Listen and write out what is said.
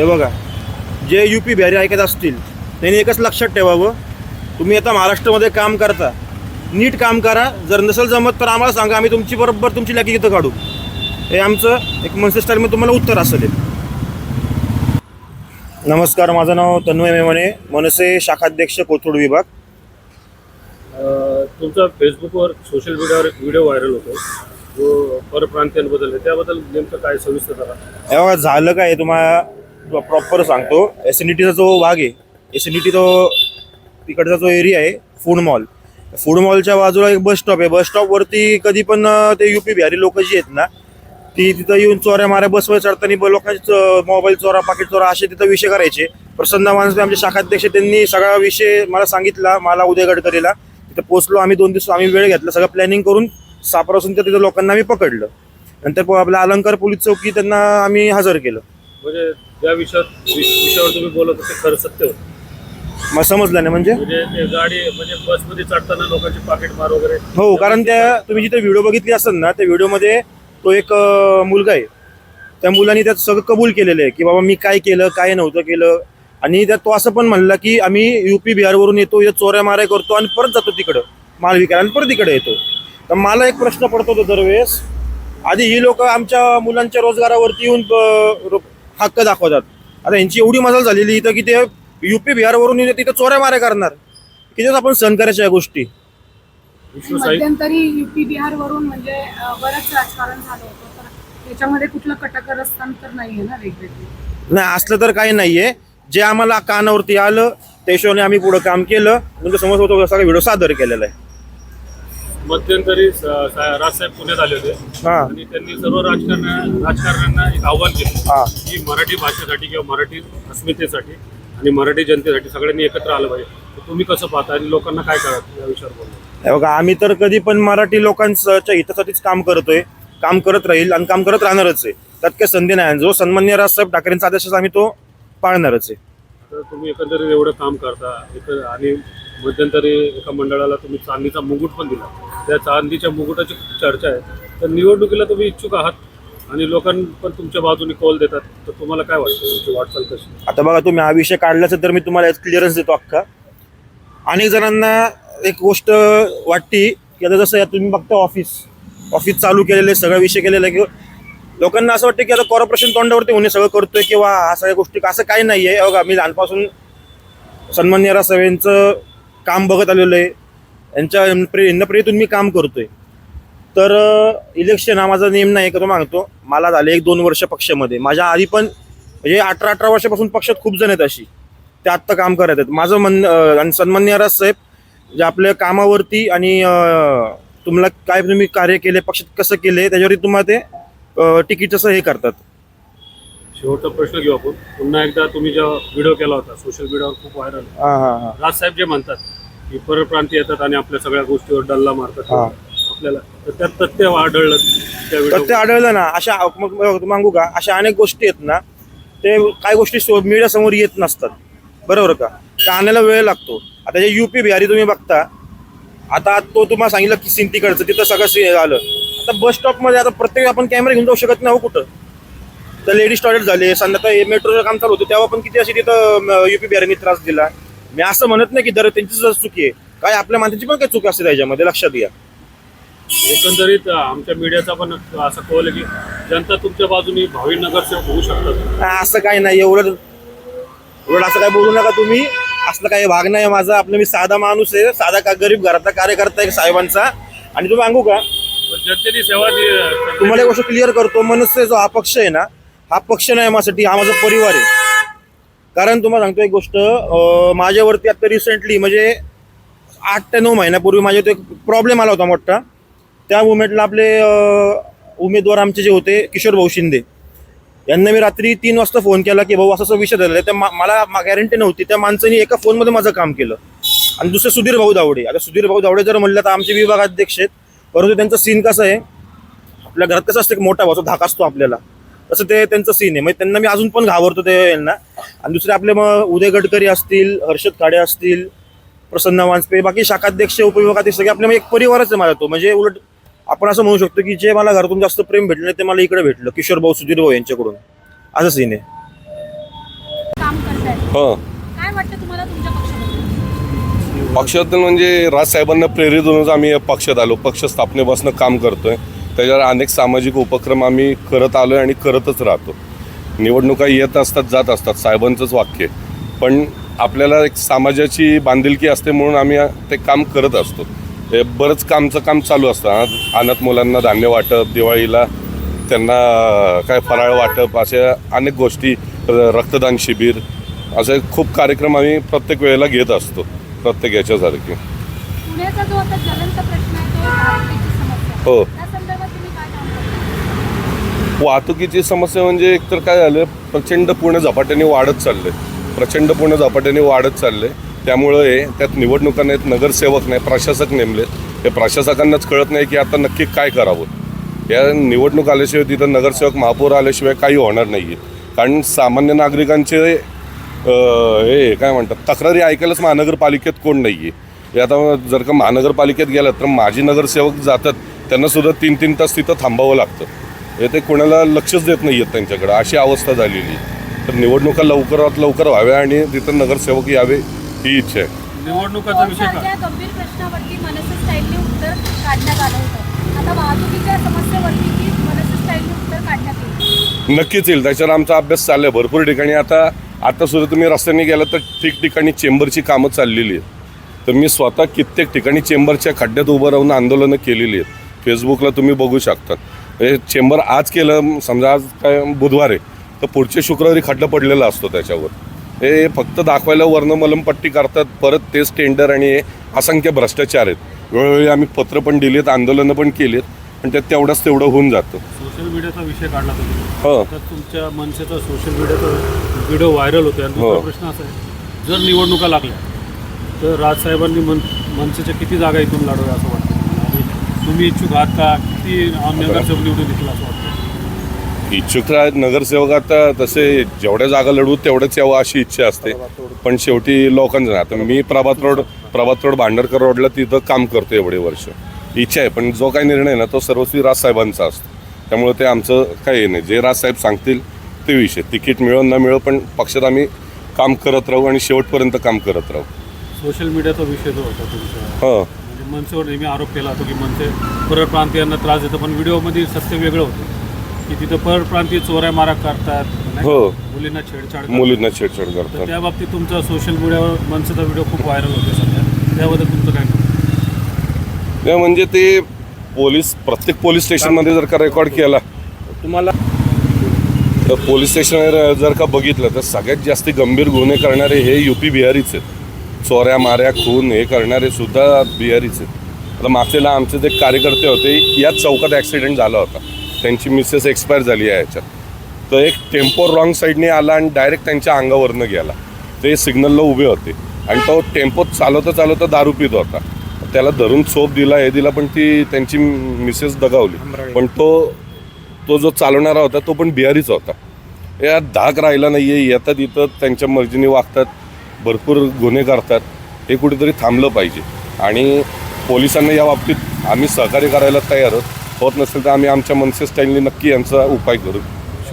हे बघा जे यू पी बिहारी ऐकत असतील त्यांनी एकच लक्षात ठेवावं तुम्ही आता महाराष्ट्रामध्ये काम करता नीट काम करा जर नसेल जमत तर आम्हाला सांगा आम्ही तुमची बरोबर तुमची लॅकी इथं काढू. हे आमचं एक मनसे स्टाईलमध्ये तुम्हाला उत्तर असेल. नमस्कार माझं नाव तन्मय मेमणे मनसे शाखाध्यक्ष कोथरूड विभाग. तुमचा फेसबुकवर सोशल मीडियावर एक व्हिडिओ व्हायरल होतो जो परप्रांतीयांबद्दल आहे त्याबद्दल नेमकं काय सविस्तर करा झालं काय? तुम्हाला प्रॉपर सांगतो एस एन टीचा जो भाग आहे एस एन टी तो तिकडचा जो एरिया आहे फूड मॉल फूड मॉलच्या बाजूला एक बस स्टॉप आहे. बस स्टॉपवरती कधी पण ते युपी बिहारी लोक जी आहेत ना ती तिथं येऊन चोऱ्या माऱ्या बसवर चढताना ब- लोकांचे मोबाईल चोरा पाकिट चोरा असे तिथं विषय करायचे. प्रसन्न माणसे आमचे शाखाध्यक्ष त्यांनी सगळा विषय मला सांगितला मला उदय गडकरीला. तिथं पोचलो आम्ही दोन दिवस आम्ही वेळ घेतला. सगळं प्लॅनिंग करून सापरासून तर तिथं लोकांना आम्ही पकडलं. नंतर आपलं आपल्या अलंकार पोलीस चौकी त्यांना आम्ही हजर केलं. म्हणजे ज्या विषयात विष- विषयावर तुम्ही बोलत होते खरं सत्य होतं. मग समजलं नाही म्हणजे? म्हणजे ते गाडी म्हणजे बसमध्ये चढताना लोकांचे पाकिट मार वगैरे. हो कारण त्या तुम्ही जिथे व्हिडिओ बघितली असेल ना त्या व्हिडिओमध्ये तो एक अं, मुलगा आहे. त्या मुलांनी त्यात सगळं कबूल केलेलं आहे की बाबा मी काय केलं काय नव्हतं केलं. आणि त्यात तो असं पण म्हणला की आम्ही युपी बिहारवरून येतो इथं चोऱ्या माऱ्या करतो आणि परत जातो तिकडं. माल विकायला आणि परत इकडे येतो. तर मला एक प्रश्न पडतो तो दरवेळेस. आधी ही लोक आमच्या मुलांच्या रोजगारावरती येऊन रो- हक्क दाखवतात. आता यांची एवढी मजाल झालेली इथं की ते युपी बिहारवरून येते तिथं चोऱ्या माऱ्या करणार. किती आपण सहन करायच्या या गोष्टी. मध्यंतरी युपी बिहार वरून म्हणजे बरंच राजकारण झालं होतं. तर त्याच्यामध्ये कुठलं कटकरस्थान तर नाहीये ना वेगवेगळे? नाही असलं तर काही नाहीये. जे आम्हाला कानावरती आलं त्या हिशोबाने आम्ही पुढं काम केलं. नंतर समज होतो सगळा व्हिडिओ सादर केलेला आहे. मध्यंतरी स- सा- राजसाहेब पुण्यात आले होते. हा. आणि त्यांनी सर्व राजकारणा राजकारण्यांना एक आव्हान केलं. हा. की मराठी भाषेसाठी किंवा मराठी अस्मितेसाठी आणि मराठी जनतेसाठी सगळ्यांनी एकत्र आलं पाहिजे. तर तुम्ही कसं पाहता आणि लोकांना काय कळत या विषयावर बोलतो हे बघा आम्ही तर कधी पण मराठी लोकांच्या हितासाठीच काम करतोय काम करत राहील आणि काम करत राहणारच आहे. त्यात काही संधी नाही. जो सन्मान्य राजसाहेब ठाकरेंचा आदेश आहे, आम्ही तो पाळणारच आहे. तर तुम्ही एकंदरीत एवढं काम करता एक आणि मध्यंतरी एका मंडळाला तुम्ही चांदीचा मुकुट पण दिला. त्या चांदीच्या मुकुटाची खूप चर्चा आहे. तर निवडणुकीला तुम्ही इच्छुक आहात आणि लोकांना पण तुमच्या बाजूने कॉल देतात. तर तुम्हाला काय वाटतं? तुमची वाटचाल कशी? आता बघा तुम्ही हा विषय काढल्याचं तर मी तुम्हाला क्लिअरन्स देतो अख्खा. अनेक जणांना एक गोष्ट वाटते की आता जसं या तुम्ही बघता ऑफिस ऑफिस चालू केलेलं आहे सगळा विषय केलेला आहे की लोकांना असं वाटतं की आता कॉर्पोरेशन तोंडावरती होणे सगळं करतोय किंवा हा सगळ्या गोष्टी असं काही नाही आहे बघा मी लहानपासून सन्मान्य राजसाहेबांचं काम बघत आलेलो आहे. यांच्या प्रे यांना मी काम करतोय. तर इलेक्शन हा माझा नेम नाही का तो मागतो. मला झाले एक दोन वर्ष पक्षामध्ये. माझ्या आधी पण म्हणजे अठरा अठरा वर्षापासून पक्षात खूप जण आहेत अशी. ते आत्ता काम करत आहेत. माझं म्हणणं अं, आणि सन्मान्य राजसाहेब जे आपल्या कामावरती आणि तुम्हाला काय तुम्ही कार्य केले पक्षात कसं केले त्याच्यावरती तुम्हाला ते अं, तिकीट असं हे करतात. शेवटचा प्रश्न घेऊ आपण. पुन्हा एकदा तुम्ही जेव्हा व्हिडिओ केला होता सोशल मीडियावर खूप व्हायरल हां हां हां. राजसाहेब जे म्हणतात की परप्रांती येतात आणि आपल्या सगळ्या गोष्टीवर डल्ला मारतात. हा. आपल्याला तर त्यात तथ्य आढळलं तर ते आढळलं ना अशा मग मग मागू का? अशा अनेक गोष्टी आहेत ना ते काही गोष्टी मीडिया समोर येत नसतात. बरोबर का? त्या आणायला वेळ लागतो. आता जे युपी बिहारी तुम्ही बघता आता तो तुम्हाला सांगितलं की सिंतीकडचं तिथं सगळं से- झालं. आता बस स्टॉपमध्ये आता प्रत्येक आपण कॅमेरा घेऊन जाऊ शकत नाही हो कुठं. तर लेडीज टॉयलेट झाले संध्याकाळी मेट्रोचं काम चालू होतं तेव्हा पण किती अशी तिथं युपी बिहारीने त्रास दिला. मी असं म्हणत नाही की दर त्यांचीच चुकी आहे काय आपल्या माणसाची पण काही चूक असते त्याच्यामध्ये लक्षात घ्या. एकंदरीत आमच्या मीडियाचा पण असं कळलं की जनता तुमच्या बाजूने भावी नगरसेवक होऊ शकतात. नाही, असं काही नाही एवढं एवढं असं काय बोलू नका तुम्ही. असलं काही भाग नाही माझा. आपलं मी साधा माणूस आहे साधा का गरीब घरातला कार्यकर्ता आहे साहेबांचा. आणि तुम्ही सांगू का? पण जनतेने सेवा दि- तुम्हाला एक गोष्ट क्लिअर करतो मनसे जो हा पक्ष आहे ना हा पक्ष नाही माझ्यासाठी हा माझा परिवार आहे. कारण तुम्हाला सांगतो एक गोष्ट माझ्यावरती आता रिसेंटली म्हणजे आठ ते नऊ महिन्यापूर्वी माझ्या तो एक प्रॉब्लेम आला होता मोठा. त्या मुवमेंटला आपले उमेदवार आमचे जे होते किशोर भाऊ शिंदे. यांना मी रात्री तीन वाजता फोन केला की भाऊ असा असं विषय झालेला आहे. त्या मला गॅरंटी नव्हती. त्या माणसाने एका फोनमध्ये माझं काम केलं. आणि दुसरे सुधीर भाऊ दावडे. आता सुधीर भाऊ दावडे जर म्हणलं तर आमचे विभागाध्यक्ष आहेत. परंतु त्यांचं सीन कसं आहे? आपल्या घरात कसं असतं? की मोठा भाऊ धाक असतो आपल्याला. तसं ते त्यांचं सीन आहे. म्हणजे त्यांना मी अजून पण घाबरतो ते यांना आणि दुसरे आपले मग उदय गडकरी असतील हर्षद खाडे असतील प्रसन्न वाजपेयी बाकी शाखाध्यक्ष उपविभागातील सगळे आपले एक परिवारच आहे माझा तो. म्हणजे उलट आपण असं म्हणू शकतो की जे मला घरातून जास्त प्रेम भेटलं ते मला इकडे भेटलं. किशोर भाऊ सुधीर भाऊ यांच्याकडून. असं सीन आहे. हो. काय वाटतं तुम्हाला तुमच्या पक्षाबद्दल? पक्षात म्हणजे राजसाहेबांना प्रेरित होऊनच आम्ही या पक्षात आलो. पक्ष स्थापनेपासून काम करतोय. त्याच्यावर अनेक सामाजिक उपक्रम आम्ही करत आलो आणि करतच राहतो. निवडणुका येत असतात जात असतात साहेबांचंच वाक्य आहे. पण आपल्याला एक समाजाची बांधिलकी असते म्हणून आम्ही ते काम करत असतो. हे बरंच कामचं काम चालू असतं. अनाथ मुलांना धान्य वाटप दिवाळीला त्यांना काय फराळ वाटप अशा अनेक गोष्टी रक्तदान शिबिर असे खूप कार्यक्रम आम्ही प्रत्येक वेळेला घेत असतो प्रत्येक याच्यासारखे. पुण्याचा जो आता ज्वलंत प्रश्न आहे तो वाहतुकीची समस्या हो. त्या संदर्भात तुम्ही काय काम करता वाहतुकीची समस्या म्हणजे एकतर काय झालं प्रचंड पूर्ण झपाट्याने वाढत चालले प्रचंड पूर्ण झपाट्याने वाढत चालले त्यामुळं हे त्यात निवडणुका नाहीत नगरसेवक नाही प्रशासक नेमलेत. हे प्रशासकांनाच कळत नाही की आता नक्की काय करावं. या निवडणूक आल्याशिवाय तिथं नगरसेवक महापौर आल्याशिवाय काही होणार नाही आहे कारण सामान्य नागरिकांचे हे काय म्हणतात तक्रारी ऐकायलाच महानगरपालिकेत कोण नाही आहे हे आता जर का महानगरपालिकेत गेलं तर माजी नगरसेवक जातात त्यांना सुद्धा तीन तीन तास तिथं थांबावं लागतं. ते कोणाला लक्षच देत नाही आहेत त्यांच्याकडं. अशी अवस्था झालेली. आहे. तर निवडणुका लवकरात लवकर व्हाव्या आणि तिथं नगरसेवक यावे ही इच्छा आहे. निवडणुकाचा विषय काय कोर्टाच्या गंभीर प्रश्नावरती मनसे स्टाईलने उत्तर काढण्यात आलं होतं. आता वाहतुकीच्या समस्येवरती की मनसे स्टाईलने उत्तर काढण्यात येईल. नक्कीच येईल. त्याच्यावर आमचा अभ्यास चालला आहे भरपूर ठिकाणी. आता आता सुद्धा तुम्ही रस्त्याने गेला तर ठिकठिकाणी चेंबरची कामं चाललेली आहेत. तर मी स्वतः कित्येक ठिकाणी चेंबरच्या खड्ड्यात उभं राहून आंदोलनं केलेली आहेत. फेसबुकला तुम्ही बघू शकता. हे चेंबर आज केलं समजा आज काय बुधवार आहे तर पुढच्या शुक्रवारी खड्डा पडलेला असतो त्याच्यावर. हे फक्त दाखवायला वर्ण मलमपट्टी करतात परत तेच टेंडर आणि हे असंख्य भ्रष्टाचार आहेत. वेळोवेळी आम्ही पत्र पण दिलीत आंदोलनं पण केलीत पण त्यात तेवढंच तेवढं होऊन जातं. सोशल मीडियाचा विषय काढला तुम्ही. हो. तर तुमच्या मनसेचा सोशल मीडियाचा व्हिडिओ व्हायरल होतो आणि दुसरा हो. प्रश्न असा आहे जर निवडणुका लागल्या तर राजसाहेबांनी मन मनसेच्या किती जागा इथून लढवल्या असं वाटतं? तुम्ही इच्छुक आहात का? किती नगरसेवक निवडून येतील असं वाटतं? इच्छुक आहेत नगरसेवक आता तसे जेवढ्या जागा लढवू तेवढ्याच यावं अशी इच्छा असते. पण शेवटी लोकांचं नाही. आता मी प्रभात रोड प्रभात रोड भांडरकर रोडला तिथं काम करतो एवढे वर्ष. इच्छा आहे पण जो काही निर्णय ना तो सर्वस्वी राजसाहेबांचा असतो. त्यामुळे ते आमचं काही नाही. जे राजसाहेब सांगतील ते विषय. तिकीट मिळो न मिळो पण पक्षात आम्ही काम करत राहू आणि शेवटपर्यंत काम करत राहू. सोशल मीडियाचा विषय जो होता तुमचा. हो. म्हणजे मनसेवर नेहमी आरोप केला होता की मनसे परप्रांतीयांना त्रास देतं पण व्हिडिओमध्ये सत्य वेगळं होतं की तिथं परप्रांतीय चोऱ्या मारा करतात? हो. मुलींना छेडछाड. मुलींना छेडछाड करतात त्या बाबतीत तुमचा सोशल मीडियावर मनसेचा व्हिडिओ खूप व्हायरल होतो सध्या त्याबद्दल तुमचं काय? नाही म्हणजे ते पोलीस प्रत्येक पोलीस स्टेशनमध्ये जर का रेकॉर्ड केला तुम्हाला तर पोलीस स्टेशनवर जर का बघितलं तर सगळ्यात जास्त गंभीर गुन्हे करणारे हे युपी बिहारीच आहेत चोऱ्या माऱ्या खून हे करणारे सुद्धा बिहारीच आहेत. आता मागच्याला आमचे जे कार्यकर्ते होते याच चौकात ॲक्सिडेंट झाला होता. त्यांची मिसेस एक्सपायर झाली आहे याच्यात. तर एक टेम्पो रॉंग साईडने आला आणि डायरेक्ट त्यांच्या अंगावरनं गेला. ते सिग्नलला उभे होते. आणि तो टेम्पो चालवता चालवता दारू पित होता. त्याला धरून चोप दिला हे दिला पण ती त्यांची मिसेस दगावली. पण तो तो जो चालवणारा होता तो पण बिहारीच होता. या धाक राहिला नाही आहे येतात इथं त्यांच्या मर्जीने वागतात. भरपूर गुन्हे करतात हे कुठेतरी थांबलं पाहिजे. आणि पोलिसांना या बाबतीत आम्ही सहकार्य करायला तयार आहोत. होत नसेल तर आम्ही आमच्या मनसे स्टाईलने नक्की यांचा उपाय करू.